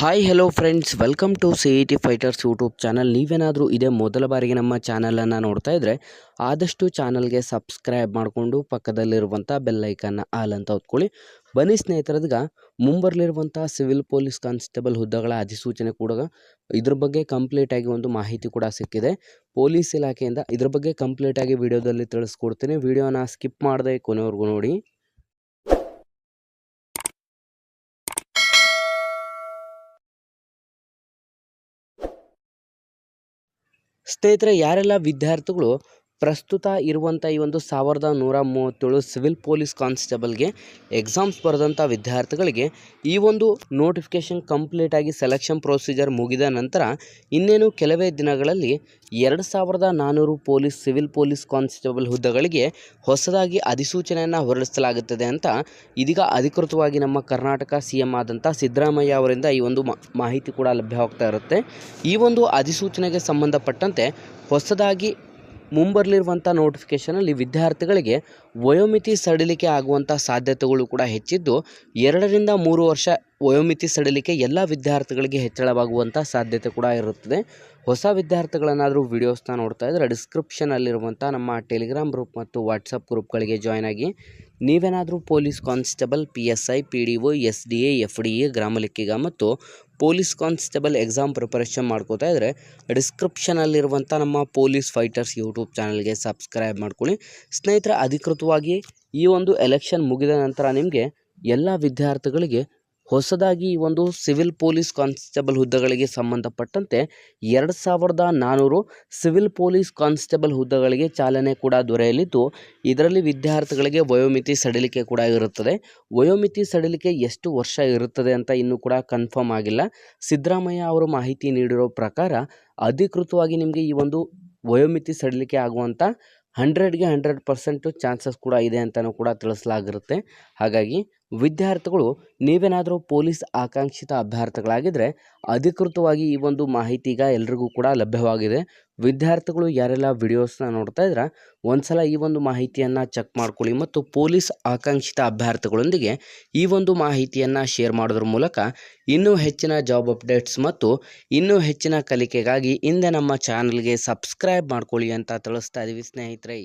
Hi hello friends welcome to C E T fighters YouTube channel ನೀವೇನಾದರೂ ಇದೇ ಮೊದಲ ಬಾರಿಗೆ ನಮ್ಮ ಚಾನಲನ್ನು ನೋಡ್ತಾ ಇದ್ದರೆ ಆದಷ್ಟು ಚಾನಲ್ಗೆ ಸಬ್ಸ್ಕ್ರೈಬ್ ಮಾಡಿಕೊಂಡು ಪಕ್ಕದಲ್ಲಿರುವಂಥ ಬೆಲ್ಲೈಕನ್ನ ಆಲ್ ಅಂತ ಹೊತ್ಕೊಳ್ಳಿ. ಬನ್ನಿ ಸ್ನೇಹಿತರದ್ಗ ಮುಂಬರಲಿರುವಂಥ ಸಿವಿಲ್ ಪೊಲೀಸ್ ಕಾನ್ಸ್ಟೇಬಲ್ ಹುದ್ದೆಗಳ ಅಧಿಸೂಚನೆ ಕೂಡ ಇದ್ರ ಬಗ್ಗೆ ಕಂಪ್ಲೀಟಾಗಿ ಒಂದು ಮಾಹಿತಿ ಕೂಡ ಸಿಕ್ಕಿದೆ. ಪೊಲೀಸ್ ಇಲಾಖೆಯಿಂದ ಇದ್ರ ಬಗ್ಗೆ ಕಂಪ್ಲೀಟಾಗಿ ವಿಡಿಯೋದಲ್ಲಿ ತಿಳಿಸ್ಕೊಡ್ತೀನಿ. ವಿಡಿಯೋನ ಸ್ಕಿಪ್ ಮಾಡದೆ ಕೊನೆವರೆಗೂ ನೋಡಿ. ಸ್ನೇಹಿತರೆ ಯಾರೆಲ್ಲ ವಿದ್ಯಾರ್ಥಿಗಳು ಪ್ರಸ್ತುತ ಇರುವಂಥ ಈ ಒಂದು ಸಾವಿರದ ನೂರ ಮೂವತ್ತೇಳು ಸಿವಿಲ್ ಪೊಲೀಸ್ ಕಾನ್ಸ್ಟೇಬಲ್ಗೆ ಎಕ್ಸಾಮ್ಸ್ ಬರೆದಂಥ ವಿದ್ಯಾರ್ಥಿಗಳಿಗೆ ಈ ಒಂದು ನೋಟಿಫಿಕೇಷನ್ ಕಂಪ್ಲೀಟಾಗಿ ಸೆಲೆಕ್ಷನ್ ಪ್ರೊಸೀಜರ್ ಮುಗಿದ ನಂತರ ಇನ್ನೇನು ಕೆಲವೇ ದಿನಗಳಲ್ಲಿ ಎರಡು ಸಾವಿರದ ನಾನ್ನೂರು ಪೊಲೀಸ್, ಸಿವಿಲ್ ಪೊಲೀಸ್ ಕಾನ್ಸ್ಟೇಬಲ್ ಹುದ್ದೆಗಳಿಗೆ ಹೊಸದಾಗಿ ಅಧಿಸೂಚನೆಯನ್ನು ಹೊರಡಿಸಲಾಗುತ್ತದೆ ಅಂತ ಇದೀಗ ಅಧಿಕೃತವಾಗಿ ನಮ್ಮ ಕರ್ನಾಟಕ ಸಿ ಎಂ ಆದಂಥ ಸಿದ್ದರಾಮಯ್ಯ ಅವರಿಂದ ಈ ಒಂದು ಮಾಹಿತಿ ಕೂಡ ಲಭ್ಯವಾಗ್ತಾ ಇರುತ್ತೆ. ಈ ಒಂದು ಅಧಿಸೂಚನೆಗೆ ಸಂಬಂಧಪಟ್ಟಂತೆ ಹೊಸದಾಗಿ ಮುಂಬರಲಿರುವಂಥ ನೋಟಿಫಿಕೇಷನಲ್ಲಿ ವಿದ್ಯಾರ್ಥಿಗಳಿಗೆ ವಯೋಮಿತಿ ಸಡಿಲಿಕೆ ಆಗುವಂಥ ಸಾಧ್ಯತೆಗಳು ಕೂಡ ಹೆಚ್ಚಿದ್ದು, ಎರಡರಿಂದ ಮೂರು ವರ್ಷ ವಯೋಮಿತಿ ಸಡಿಲಿಕೆ ಎಲ್ಲ ವಿದ್ಯಾರ್ಥಿಗಳಿಗೆ ಹೆಚ್ಚಳವಾಗುವಂಥ ಸಾಧ್ಯತೆ ಕೂಡ ಇರುತ್ತದೆ. ಹೊಸ ವಿದ್ಯಾರ್ಥಿಗಳನ್ನಾದರೂ ವೀಡಿಯೋಸ್ನ ನೋಡ್ತಾ ಇದ್ದರೆ ಡಿಸ್ಕ್ರಿಪ್ಷನಲ್ಲಿರುವಂಥ ನಮ್ಮ ಟೆಲಿಗ್ರಾಮ್ ಗ್ರೂಪ್ ಮತ್ತು ವಾಟ್ಸಪ್ ಗ್ರೂಪ್ಗಳಿಗೆ ಜಾಯ್ನ್ ಆಗಿ ನೀವೇನಾದರೂ police constable, P S I, P D O, S D A, F D A, ಗ್ರಾಮ ಲೆಕ್ಕಿಗ ಮತ್ತು ಪೊಲೀಸ್ ಕಾನ್ಸ್ಟೇಬಲ್ ಎಕ್ಸಾಮ್ ಪ್ರಿಪರೇಷನ್ ಮಾಡ್ಕೋತಾ ಇದ್ದರೆ ಡಿಸ್ಕ್ರಿಪ್ಷನಲ್ಲಿರುವಂಥ ನಮ್ಮ ಪೊಲೀಸ್ ಫೈಟರ್ಸ್ ಯೂಟ್ಯೂಬ್ ಚಾನಲ್ಗೆ ಸಬ್ಸ್ಕ್ರೈಬ್ ಮಾಡ್ಕೊಳ್ಳಿ. ಸ್ನೇಹಿತರ, ಅಧಿಕೃತವಾಗಿ ಈ ಒಂದು ಎಲೆಕ್ಷನ್ ಮುಗಿದ ನಂತರ ನಿಮಗೆ ಎಲ್ಲ ವಿದ್ಯಾರ್ಥಿಗಳಿಗೆ ಹೊಸದಾಗಿ ಈ ಒಂದು ಸಿವಿಲ್ ಪೊಲೀಸ್ ಕಾನ್ಸ್ಟೇಬಲ್ ಹುದ್ದೆಗಳಿಗೆ ಸಂಬಂಧಪಟ್ಟಂತೆ ಎರಡು ಸಾವಿರದ ನಾನ್ನೂರು ಸಿವಿಲ್ ಪೊಲೀಸ್ ಕಾನ್ಸ್ಟೇಬಲ್ ಹುದ್ದೆಗಳಿಗೆ ಚಾಲನೆ ಕೂಡ ದೊರೆಯಲಿದ್ದು, ಇದರಲ್ಲಿ ವಿದ್ಯಾರ್ಥಿಗಳಿಗೆ ವಯೋಮಿತಿ ಸಡಿಲಿಕೆ ಕೂಡ ಇರುತ್ತದೆ. ವಯೋಮಿತಿ ಸಡಿಲಿಕೆ ಎಷ್ಟು ವರ್ಷ ಇರುತ್ತದೆ ಅಂತ ಇನ್ನೂ ಕೂಡ ಕನ್ಫರ್ಮ್ ಆಗಿಲ್ಲ. ಸಿದ್ದರಾಮಯ್ಯ ಅವರು ಮಾಹಿತಿ ನೀಡಿರೋ ಪ್ರಕಾರ, ಅಧಿಕೃತವಾಗಿ ನಿಮಗೆ ಈ ಒಂದು ವಯೋಮಿತಿ ಸಡಿಲಿಕೆ ಆಗುವಂಥ ಹಂಡ್ರೆಡ್ಗೆ ಹಂಡ್ರೆಡ್ ಪರ್ಸೆಂಟು ಚಾನ್ಸಸ್ ಕೂಡ ಇದೆ ಅಂತಲೂ ಕೂಡ ತಿಳಿಸಲಾಗಿರುತ್ತೆ. ಹಾಗಾಗಿ ವಿದ್ಯಾರ್ಥಿಗಳು ನೀವೇನಾದರೂ ಪೊಲೀಸ್ ಆಕಾಂಕ್ಷಿತ ಅಭ್ಯರ್ಥಿಗಳಾಗಿದ್ದರೆ ಅಧಿಕೃತವಾಗಿ ಈ ಒಂದು ಮಾಹಿತಿ ಈಗ ಎಲ್ರಿಗೂ ಕೂಡ ಲಭ್ಯವಾಗಿದೆ. ವಿದ್ಯಾರ್ಥಿಗಳು ಯಾರೆಲ್ಲ ವಿಡಿಯೋಸ್ನ ನೋಡ್ತಾ ಇದ್ರೆ ಒಂದು ಸಲ ಈ ಒಂದು ಮಾಹಿತಿಯನ್ನು ಚೆಕ್ ಮಾಡ್ಕೊಳ್ಳಿ ಮತ್ತು ಪೊಲೀಸ್ ಆಕಾಂಕ್ಷಿತ ಅಭ್ಯರ್ಥಿಗಳೊಂದಿಗೆ ಈ ಒಂದು ಮಾಹಿತಿಯನ್ನು ಶೇರ್ ಮಾಡೋದ್ರ ಮೂಲಕ ಇನ್ನೂ ಹೆಚ್ಚಿನ ಜಾಬ್ ಅಪ್ಡೇಟ್ಸ್ ಮತ್ತು ಇನ್ನೂ ಹೆಚ್ಚಿನ ಕಲಿಕೆಗಾಗಿ ಹಿಂದೆ ನಮ್ಮ ಚಾನಲ್ಗೆ ಸಬ್ಸ್ಕ್ರೈಬ್ ಮಾಡ್ಕೊಳ್ಳಿ ಅಂತ ತಿಳಿಸ್ತಾ ಇದ್ದೀವಿ ಸ್ನೇಹಿತರೆ.